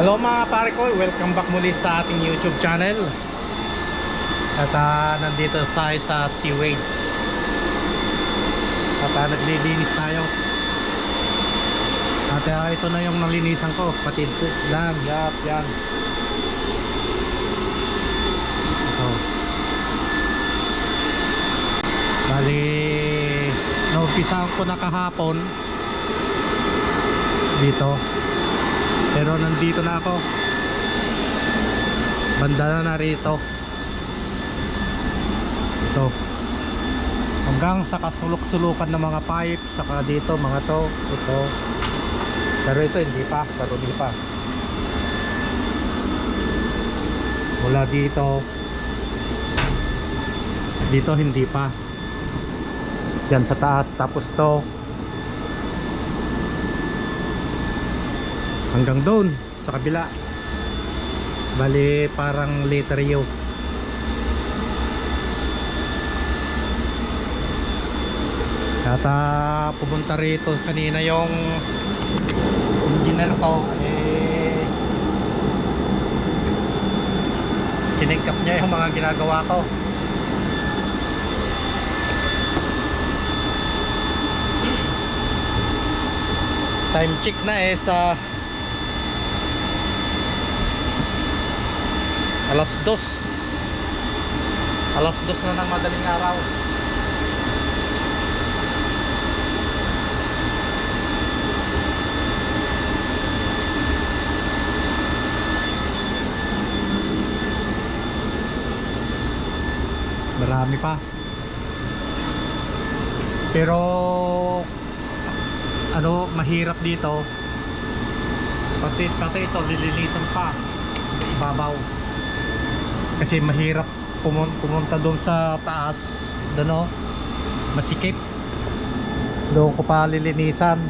Hello mga pare ko, welcome back muli sa ating YouTube channel. At ah, nandito tayo sa Seaways. At ah, naglilinis tayo. At ah, ito na yung nalinisan ko, patid ko Yan, yap, yan. Ito. Bali, naumpisahan ko na kahapon Dito pero nandito na ako. Banda na narito. Ito. Hanggang sa kasulok-sulukan ng mga pipe saka dito mga to ito. Pero ito hindi pa pero hindi pa. Mula dito. Dito hindi pa. Yan sa taas tapos to hanggang doon sa kabila. Bali parang letter U at ah, pumunta rito kanina yung engineer ko. Eh sinigkap niya yung mga ginagawa ko. Time check na eh sa alas dos. Alas dos na ng madaling araw. Marami pa. Pero ano mahirap dito. Pati pati ito lilinisan pa. Ibabaw kasi mahirap pumun pumunta doon sa taas doon oh. Masikip. Doon ko pa lilinisan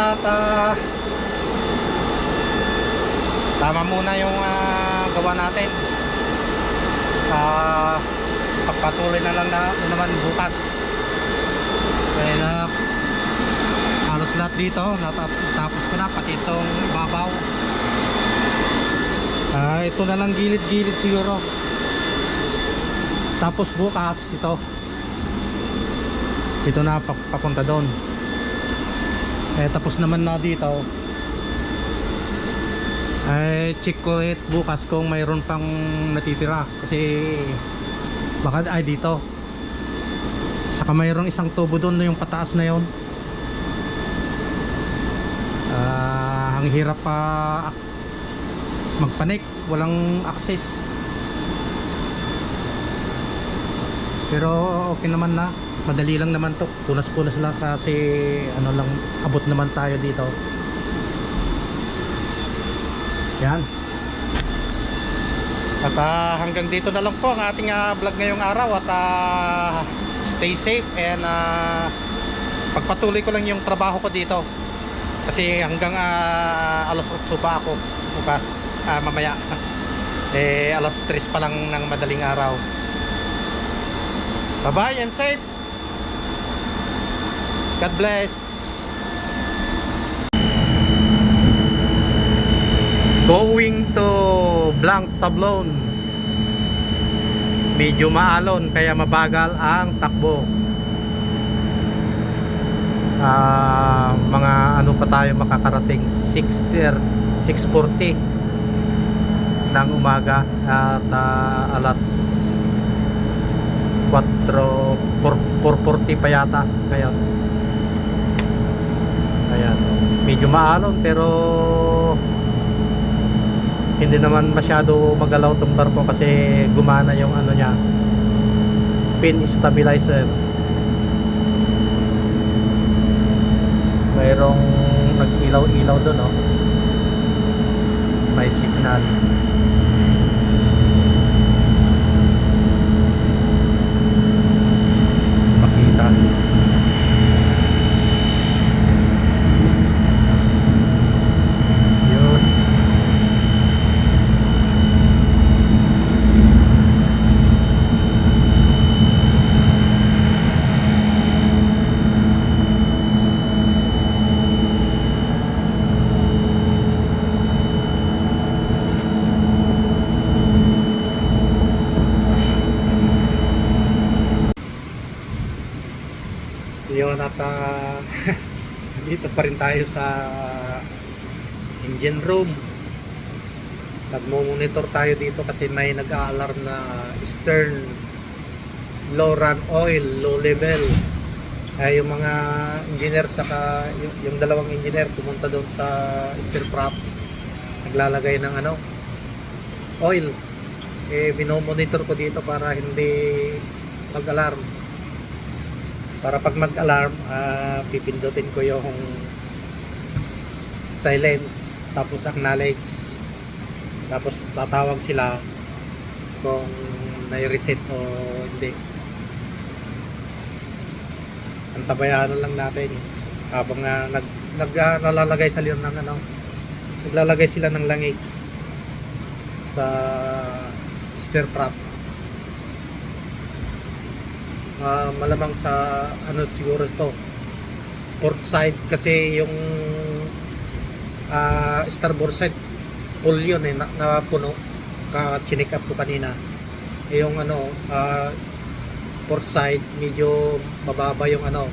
at ah, tama muna yung ah, gawa natin. Ah, pagpatuloy na lang na, na naman bukas. Kaya na halos lahat dito natap- natapos ko na pati itong babaw. Ah, ito na lang gilid-gilid siguro. Tapos bukas ito. Ito na pap- papunta doon. Eh tapos naman na dito. Ay check ko it bukas kung mayroon pang natitira kasi baka ay dito. Saka mayroong isang tubo doon yung pataas na yon. Ah, ang hirap pa magpanik, walang access. Pero okay naman na. Madali lang naman to. Punas-punas lang kasi ano lang abot naman tayo dito. Yan. At ah, hanggang dito na lang po ang ating ah, vlog ngayong araw at ah, stay safe and ah, pagpatuloy ko lang yung trabaho ko dito. Kasi hanggang ah, alas 8 pa ako bukas ah, mamaya. eh alas 3 pa lang ng madaling araw. Bye-bye and safe. God bless. Going to Blanc Sablon. Medyo maalon kaya mabagal ang takbo. Ah, mga ano pa tayo makakarating 6:30 6:40 ng umaga at ah, alas 4 4:40 pa yata ngayon. Ayan. Medyo maalon pero hindi naman masyado magalaw tong barko kasi gumana yung ano niya pin stabilizer mayroong nag-ilaw-ilaw doon oh. may signal makita yun yun at ah, dito pa rin tayo sa engine room. Nagmo-monitor tayo dito kasi may nag-a-alarm na stern low run oil low level. Ay yung mga engineer saka yung, yung dalawang engineer pumunta doon sa steel prop naglalagay ng ano oil. Eh binomonitor ko dito para hindi mag-alarm para pag mag-alarm ah, pipindutin ko yung silence tapos acknowledge tapos tatawag sila kung nai-reset o hindi. Antabayanan lang natin habang nga nag, nag ah, nalalagay sila ng ano naglalagay sila ng langis sa stir prop Ah, malamang sa ano siguro ito port side kasi yung ah, starboard side full yun eh na, napuno. Ka chinik up ko kanina. Eh, yung ano ah, port side medyo mababa yung ano.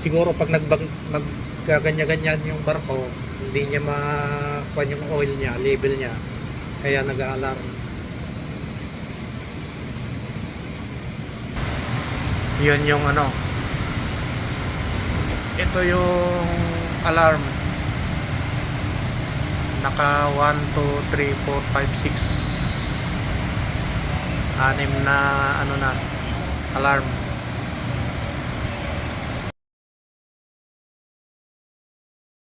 Siguro pag nagbang magkaganya-ganyan yung barko hindi niya makuha yung oil niya label niya. Kaya nag-alarm yun yung ano. Ito yung alarm. Naka 1, 2, 3, 4, 5, 6 anim na ano na alarm